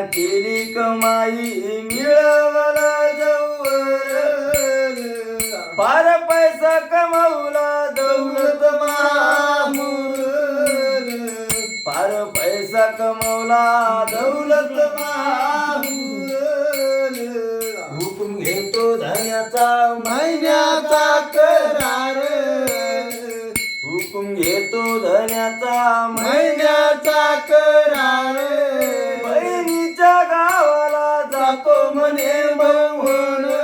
केली कमाई मिळवला जवळ. फार पैसा कमावला दौलत मामूर. फार पैसा कमावला दौलत मामूर. हुकूम घेतो धन्याचा महिन्याचा करार. हुकूम घेतो धन्याचा महिन्याचा करार. म्हणे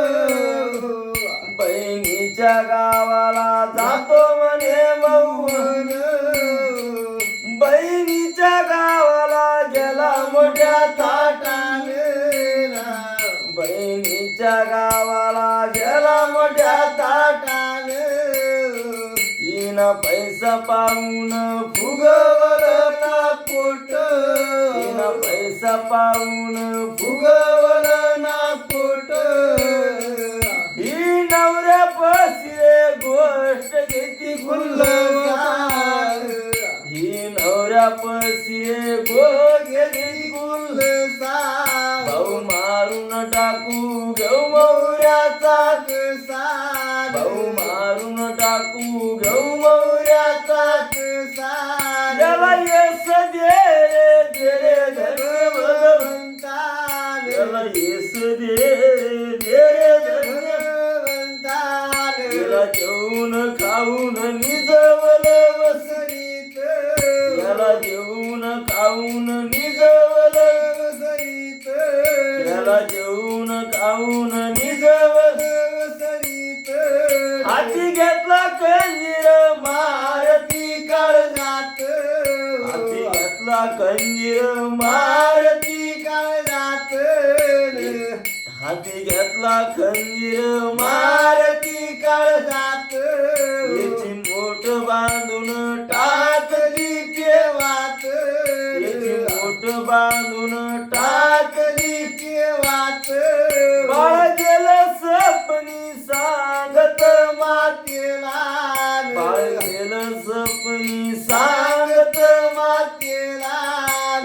बहिणीच्या गावाला जातो म्हणे बहुण बहिणीच्या गावाला गेला मोठ्या ताटाने बहिणीच्या गावाला गेला मोठ्या ताटाने हिनं पैसा पाहून फुगवलं ना पोट. हिनं पैसा पाहून फुग घेती गुल्लसार ही नवऱ्या पसिरे गो घेती गुल्लसार भाऊ मारून टाकू घेऊ मौऱ्याचा कसा भाऊ मारून टाकू घेऊ मौऱ्याचा कसा याला येस दे रे दे रे भगवंता याला दे रे दे भगवंता जेवून खाऊन निजवल वसरीत याला जेवून खाऊन निजवल वसरीत याला जेवून खाऊन निजवल वसरीत हाती घेतला कंजीर मारती काळजात. हाती घेतला कंजीर मारती काळजात. हाती घेतला खंजीर मारती बांधून टाकली केवात. मोठ बांधून टाकली केवात. बाळ गेलं सपनी सांगत मातेला. बाळ गेलं सपनी सांगत मातेला.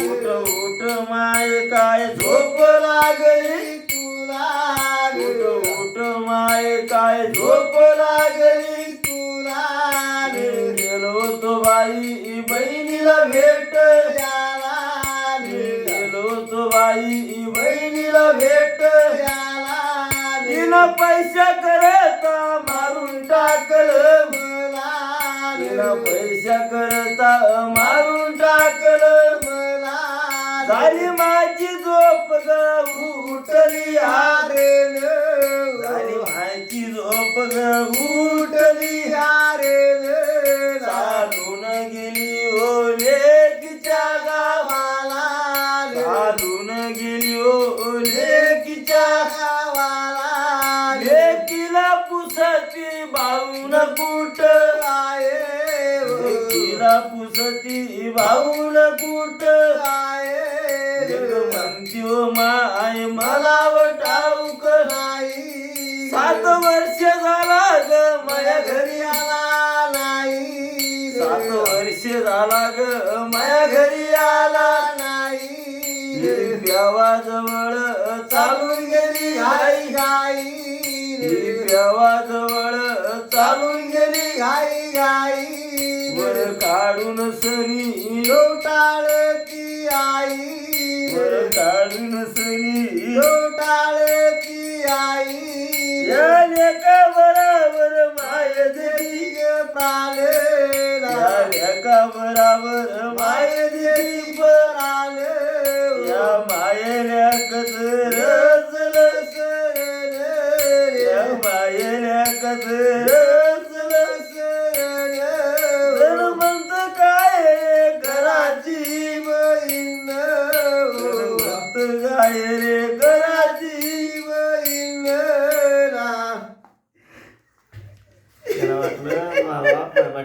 उठ उठ माय काय झोप लागली तुला? उठ उठ माय काय झोप बाई बहिणीला भेट. याला तिनं पैसा करता मारून टाकलं मला. तिनं पैसा करता मारून टाकलं मला. झाली माझी झोप ग उठली हारेन झाली माझी झोप ग भाऊन कुठ आहे? लेकीला पुसती भाऊन कुठ आहे? म्हणती माय मला वटाऊक नाही? सात वर्ष झाला ग माया घरी आला नाही. सात वर्ष झाला ग माया घरी आला नाही. जवळ चालून गेली. गेली घाई घाई वर काढून सनी. लोटाळ ती आई. वर काढून सनी. लोटाळ ती आई लेका बराबर माय देवी ग पाले लेका बराबर माय काय घराची